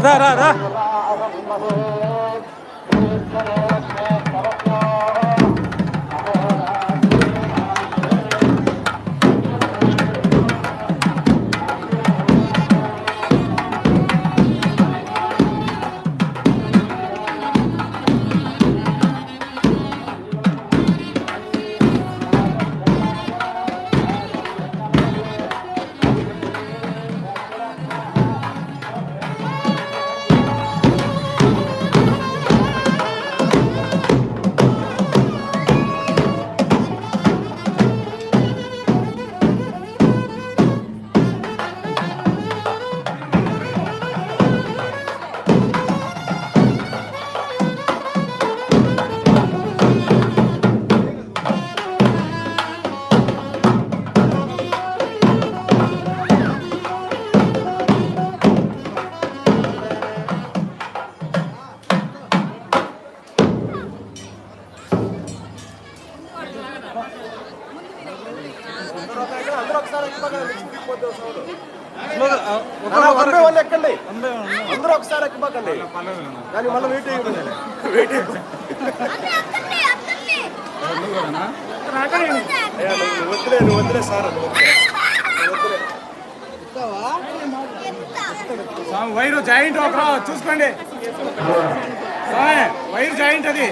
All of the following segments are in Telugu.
da, da, da, da. వద్దులే నువ్వు వద్దులే సార్. నువ్వు వద్దులే. స్వామి వైరు జాయింట్ ఒకరా చూసుకోండి. స్వామి వైరు జాయింట్ అది.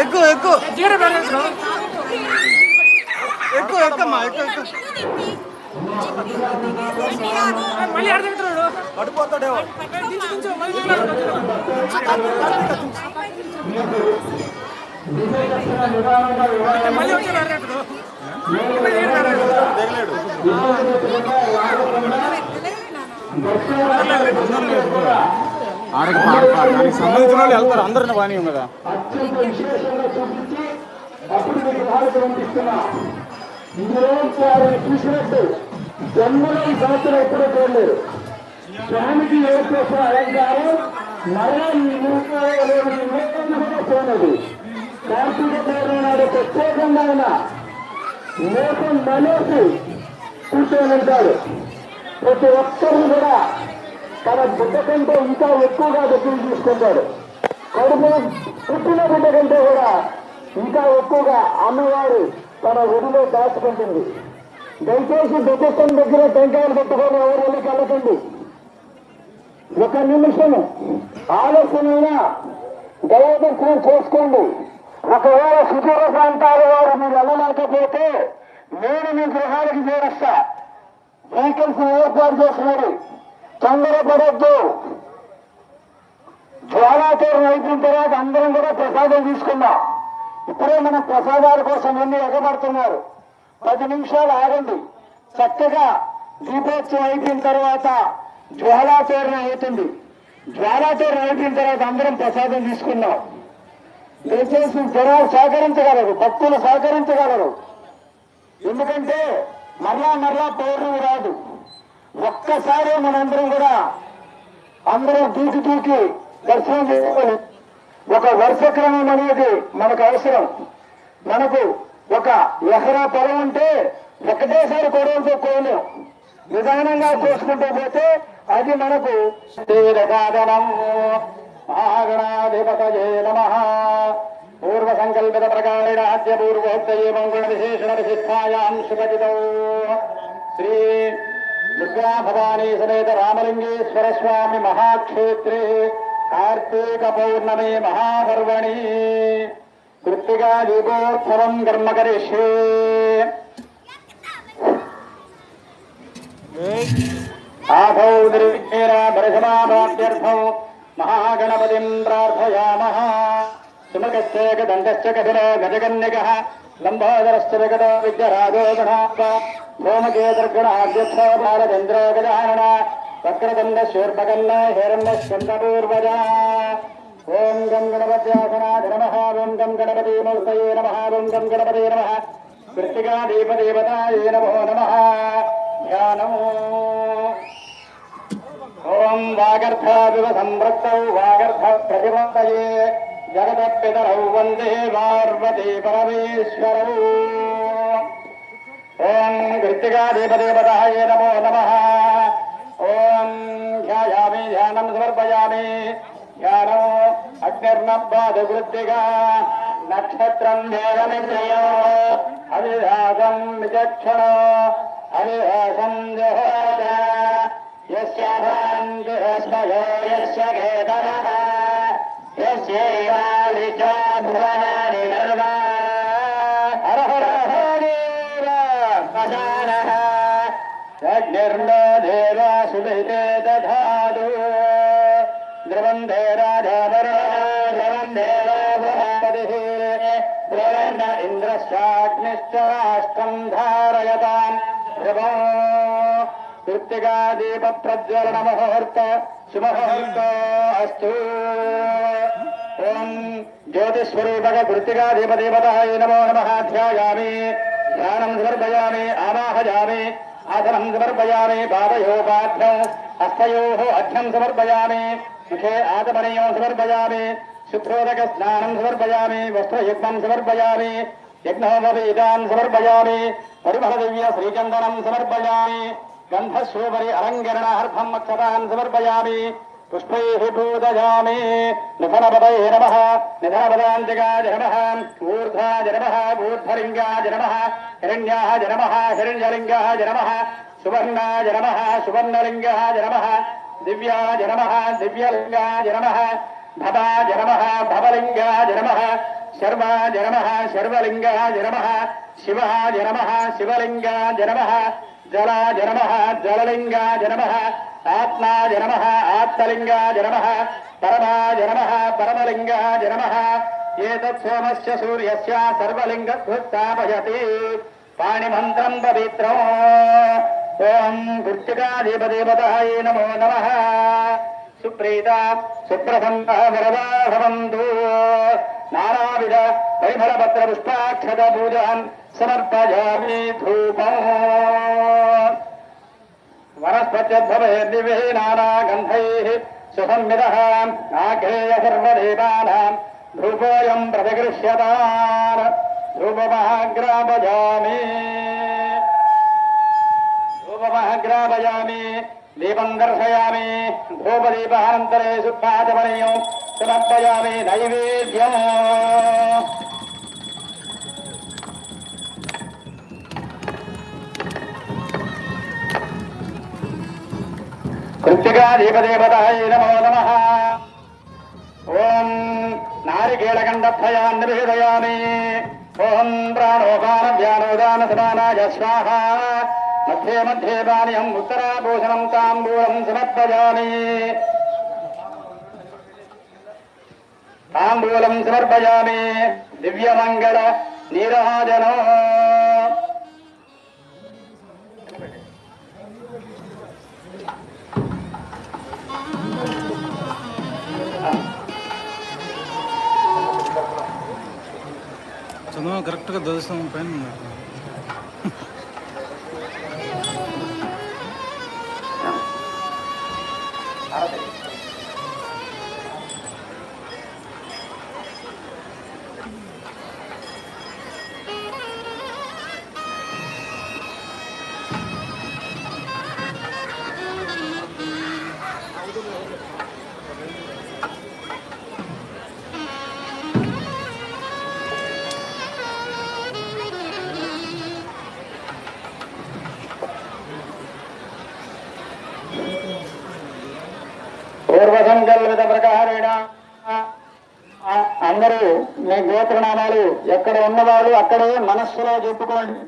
ఎక్కువ ఎక్కువ. ఎక్కువ ఎక్కువ ఎక్కువ. మళ్ళీ అర్థం పడిపోతాడేమో. ఆడకి దానికి సంబంధించిన వాళ్ళు వెళ్తారు. అందరిని బాగానే కదా. చూసినట్టు జన్మలో ఈ సంవత్సరం ఎప్పుడూ చూడలేదు. స్వామికి ఏ చేసిన అలంకారం మరలా ఈ మూడు కూడా కార్తీక పౌర్ణమి ప్రత్యేకంగా ఆయన మోసం మనసు కూర్చొని ఉంటాడు. ప్రతి ఒక్కరు కూడా తన బిడ్డ కంటే ఇంకా ఎక్కువగా దగ్గర తీసుకుంటాడు కడుపు పుట్టిన బిడ్డ కంటే కూడా ఇంకా ఎక్కువగా అమ్మవారు తన ఒడిలో దాచుకుంటుంది. దయచేసి బిడ్డ దగ్గర టెంకాయలు పెట్టుకొని ఎవరు వెళ్ళి కలకండి. ఒక నిమిషం. ఆలోచనైనా దైవ దర్శనం చేసుకోండి ఒకవేళ సుదూర ప్రాంతాల వారు మీరు వెళ్ళలేకపోతే నేను మీ గృహానికి చేరస్తా. వెహికల్స్ ఏర్పాటు చేసినాడు తొందరపడద్దు. జ్వాలాతీరం అయిపోయిన తర్వాత అందరం కూడా ప్రసాదం తీసుకుందాం. ఇప్పుడే మన ప్రసాదాల కోసం ఎన్ని ఎగబడుతున్నారు? పది నిమిషాలు ఆగండి. చక్కగా దీపోత్సవం అయిపోయిన తర్వాత జ్వాలాచరణ అవుతుంది. జ్వాలాచరణ అయిపోయిన తర్వాత అందరం ప్రసాదం తీసుకున్నాం. దయచేసి జనాలు సహకరించగలరు భక్తులు సహకరించగలరు. ఎందుకంటే మరలా మరలా పౌర్ణమి రాదు. ఒక్కసారి మనందరం కూడా అందరూ దూకి దూకి దర్శనం చేసుకొని ఒక వరుస క్రమం అనేది మనకు అవసరం. మనకు ఒక ఎకరా పొలం ఉంటే ఒకటేసారి కొడవలతో కోలేం నిదానంగా చూసుకుంటూ పోతే అది మనకు సాధనం మహాగణాధిపతయే నమ. పూర్వ సంకల్పిత ప్రకారేణ అద్య పూర్వోక్తయే మంగళ విశేషణ విశిష్టాయాం శుభజితౌ శ్రీ దుర్గా భవానీ సమేత రామలింగేశ్వర స్వామి మహాక్షేత్రే కార్తీక పౌర్ణమి మహాపర్వణి. కృత్తిగా దీపోత్సవం కర్మ కరిష్యే. ఆభౌ నిర్విఘ్నేన దర్శనాభాప్యర్థం మహాగణపతిం ప్రార్థయామః సుమకశ్చేక దండశ్చ కపిల గజగన్యక లంబోదరశ్చ విగత విద్యరాజో గణాప సోమకేతర్గణాధ్యక్ష బాలచంద్ర గజానన వక్రదండ శూర్పకన్న హిరణ్య స్కందపూర్వజ ఓం గం గణపత్యాసనాథ నమ ఓం గం గణపతి మూర్తయే నమ ఓం గం గణపతి నమ కృత్తికా దీపదేవతాయే నమో నమ ధ్యానము ఓం వాగర్థావివ సంవృత్తౌ వాగర్థ ప్రతిపత్తయే జగదపితరౌ వందే పార్వతీ పరమేశ్వరౌ ఓం కృత్తికా దీపదేవతాయ నమో నమ ఓం ధ్యాయామి ధ్యానం సమర్పయామి ధ్యానం అగ్నిర్నబ్బాదు కృత్తిగా నక్షత్రం अविभोगञ्जुहोत यस्य भाञ्जुहस्मयो यस्य केतनः यस्यैवालिजो కృత్తికా దీప ప్రజ్వలన ముహూర్త శుభముహూర్త అస్తు. ఓం జ్యోతిస్వరూపక కృత్తికా దీప దేవతాయ నమో. నమ ధ్యానం సమర్పయామి ఆవాహయామి ఆసనం సమర్పయామి పాదయోపాధ్యం హస్తయో అధ్యం సమర్పయామి ముఖే ఆతమనీయం సమర్పయామి శుక్రోదక స్నానం సమర్పయామి వస్త్రయుగ్మం సమర్పయామి యజ్ఞోపవీతాన్ సమర్పయామి పరిమళ దివ్య శ్రీచందనం సమర్పయామి. గంధశోభరి అలంకరణార్థం అక్షతాన్ సమర్పయామి పుష్పైః పూజయామి నిధనపదయే నమః నిధనపదాంతికాయ నమః ఊర్ధ్వాయ నమః ఊర్ధ్వలింగాయ నమః హిరణ్యాయ నమః హిరణ్యలింగాయ నమః సువర్ణాయ నమః సువర్ణలింగాయ నమః దివ్యాయ నమః దివ్యలింగాయ నమః భవాయ నమః భవలింగాయ నమః శర్వాయ నమః శర్వలింగాయ నమః శివాయ నమః శివలింగాయ నమః జలాయ నమః జలలింగాయ నమః ఆత్మాయ నమః ఆత్మలింగాయ నమః పరమాయ నమః పరమలింగాయ నమః ఏతత్ సోమస్య సూర్యస్య సర్వలింగస్థాపయతి పాణిమంత్రం పవిత్రం. ఓం కృత్తికాధిపదేవతాయ నమో నమ. సుప్రీత సుప్రసన్న వరదా భవంతు. నానావిధ వైఫలపత్ర పుష్పాక్షత పూజాన్ సమర్పయామి ధూపం. వనస్పత్యద్భవే నానాగంధైः సుసంవిదः నాగ్రేయ సర్వదేవానాం ధూపోऽयं ప్రతిగృహ్యతాన్ ధూపమహాగ్రాపయామి ధూపమహాగ్రాపయామి దీపం దర్శయామి ధూపదీపానంతరే శుద్ధాచమనీయం సమర్పయామి నైవేద్యం కృత్తికా నమో నమ. ఓం నారాయణ నారికేళకండత్రయాన్ని ఓం ప్రాణోపాన ప్రాణోపానభ్యానోదాన సమానాయ స్వాహ. మధ్యే మధ్యే పానీయం ఉత్తరాభూషణం తాంబూలం సమర్పయామి తాంబూలం సమర్పయామి దివ్యమంగళ నీరాజనో do zresztą pewne. అందరూ మీ గోత్రనామాలు ఎక్కడ ఉన్నవాళ్ళు అక్కడే మనస్సులో చెప్పుకోండి.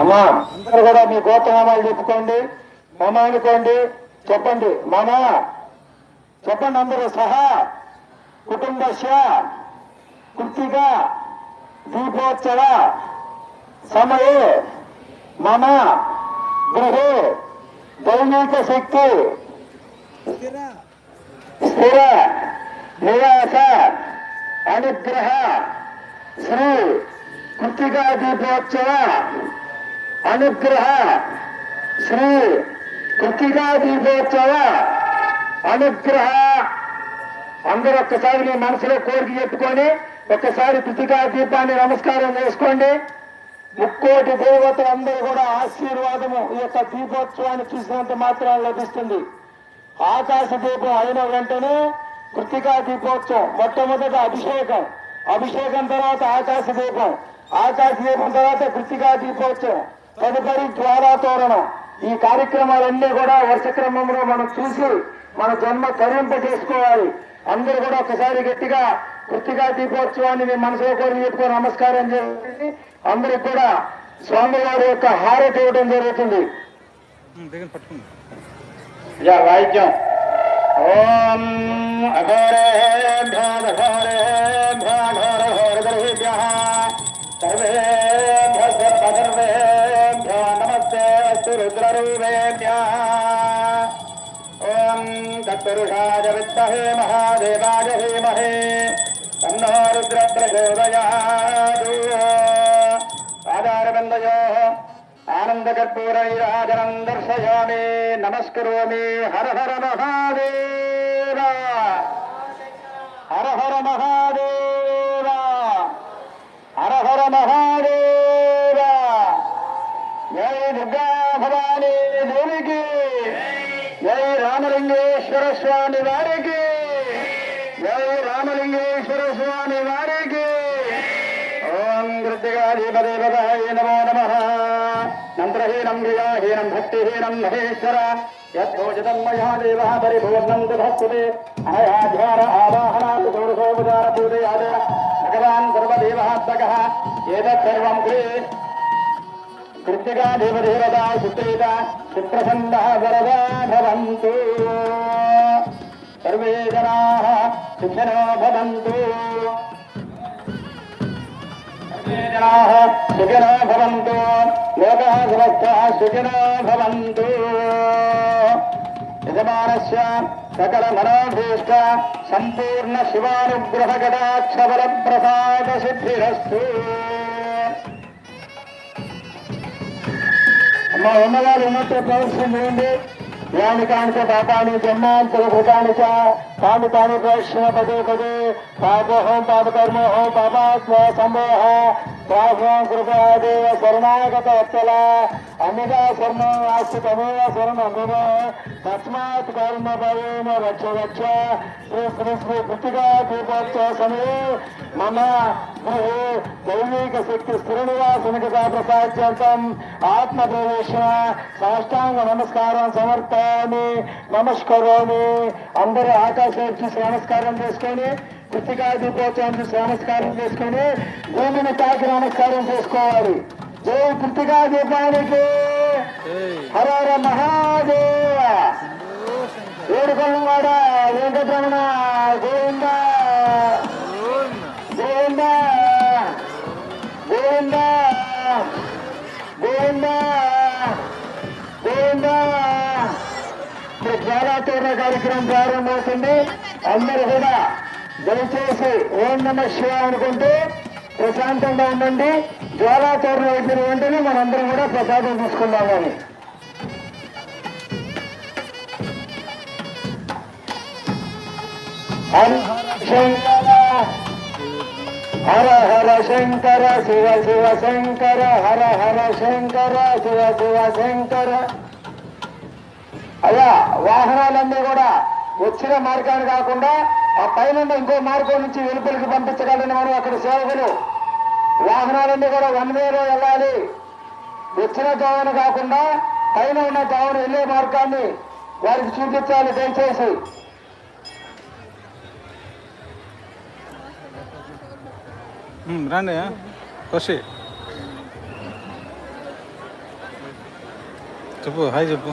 అమ్మా అందరూ కూడా మీ గోత్రనామాలు చెప్పుకోండి మమ అనుకోండి చెప్పండి. మమ చెప్పండి అందరూ సహా కుటుంబస్య కృతిక దీపోత్సవ సమయే మమ గృహే దైనిక శక్తి. స్థిర. నివాస అనుగ్రహ శ్రీ కృతికా దీపోత్సవ అనుగ్రహ శ్రీ కృతికా దీపోత్సవ అనుగ్రహ. అందరూ ఒక్కసారి మీ మనసులో కోరిక చెప్పుకొని ఒక్కసారి కృతికా దీపాన్ని నమస్కారం చేసుకోండి. ముక్కోటి దేవతలందరూ కూడా ఆశీర్వాదము ఈ యొక్క దీపోత్సవాన్ని చూసినంత మాత్రం లభిస్తుంది. ఆకాశ దీపం అయిన వెంటనే కృతికా దీపోత్సవం మొట్టమొదట అభిషేకం. అభిషేకం తర్వాత ఆకాశ దీపం. ఆకాశ దీపం తర్వాత కృతికా దీపోత్సవం. తదుపరి ద్వారాతోరణం. ఈ కార్యక్రమాలన్నీ కూడా వరుస క్రమంలో మనం చూసి మన జన్మ తరింప చేసుకోవాలి. అందరూ కూడా ఒకసారి గట్టిగా కృతికా దీపోత్సవాన్ని మీ మనసులో కోరి చెప్పుకొని నమస్కారం చేయాలి అందరికి కూడా స్వామివారి యొక్క హారతి ఇవ్వడం జరుగుతుంది. వాయిద్యం. ఓం అఘోరేభ్యో అఘోరేభ్యో ఘోరఘోరగర్భేభ్యః సర్వేభ్యో సర్వసర్వేభ్యో నమస్తే అస్తు రుద్రరూపేభ్యः ఓం తత్పురుషాయ విద్మహే మహాదేవాయ ధీమహి తన్నో రుద్ర ప్రచోదయాతు ఆధారబంధయోः ఆనందకర్పూరైరాజనం దర్శయామి నమస్కరోమి హర హర మహాదేవ హర హర మహాదేవ హర హర మహాదేవ జై దుర్గా భవానీ దేవికి జై రామలింగేశ్వర స్వామి వారికి జై రామలింగేశ్వర స్వామి వారికి ఓం కృతికాధిపదేవతాయ నమో మంత్రహీనం క్రియాహీనం భక్తిహీనం మహేశ్వర. యథోచితం మయా దేవ పరిపూర్ణం దభస్తుతే అనయాధ్యార ఆవాహనాత్ షోడశోపచార పూజయాద భగవాన్ సర్వదేవాత్మక. ఏతత్ సర్వం క్రీ కృతికా దేవదేవతా సుప్రీత. సుప్రసన్న వరదా భవంతు. సర్వే జనా సుఖినో భవంతు. జనాः సుఖినో భవంతు లోకः సమస్తः సుఖినో భవంతు యజమానస్య సకల మనోభీష్ట సంపూర్ణ శివానుగ్రహ గదాక్షబల ప్రసాద సిద్ధిరస్తు అమ్మ ఉన్నవారు ఉన్నట్టు ప్రదర్శన చేయండి धाणिकनि पापा जनमु क्या तूं प्रश्न पदे पदे। पापो पापको पापह ప్రాహ్వం కృపాదేవ శరణాగత వత్సల అన్నిగా శరణం ఆస్తి తమేవ శరణం అన్నిగా తస్మాత్ కారుణ భవేన రక్ష రక్ష శ్రీ శ్రీ శ్రీ కృతిగా దీపోత్సవ సమయే. మమ గృహే దైవిక శక్తి స్థిర నివాసనికతా ప్రసాద్యంతం ఆత్మ సాష్టాంగ నమస్కారం సమర్పామి నమస్కరోమి. అందరూ ఆకాశ నమస్కారం చేసుకొని కృతికా దీపోత్సవానికి నమస్కారం చేసుకొని భూమిని తాకి నమస్కారం చేసుకోవాలి. జై కృతికా దీపానికి హరహర హర మహాదేవ. ఏడుకొండవాడ వెంకటరమణ గోవింద. గోవింద. గోవింద. గోవింద. గోవింద. జ్వాలా జ్వాలాతోరణ కార్యక్రమం ప్రారంభమవుతుంది. అందరూ కూడా దయచేసి ఓం నమ శివ అనుకుంటూ ప్రశాంతంగా ఉండండి. జ్వాలాతోరణ అయిపోయిన వెంటనే మనందరం కూడా ప్రసాదం తీసుకుందామని హర శంకర హర హర శంకర శివ శివ శంకర హర హర శంకర శివ శివ శంకర. అయ్యా వాహనాలన్నీ కూడా వచ్చిన మార్గాన్ని కాకుండా ఆ పైన ఇంకో మార్గం నుంచి వెలుపలికి పంపించగలని మనం అక్కడ సేవకులు. వాహనాలన్నీ కూడా వన్ వేలో వెళ్ళాలి. వచ్చిన దోవన కాకుండా పైన ఉన్న దోవన వెళ్ళే మార్గాన్ని వారికి చూపించాలి దయచేసి. రండి ఖుషి. చెప్పు హాయ్ చెప్పు.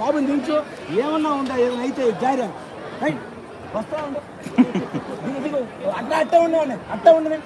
బాబుని దించు. ఏమన్నా ఉందా? ఏమైనా అయితే జారా వస్తా. ఉండు అట్లా అట్ట ఉండేవాడిని అట్ట ఉండని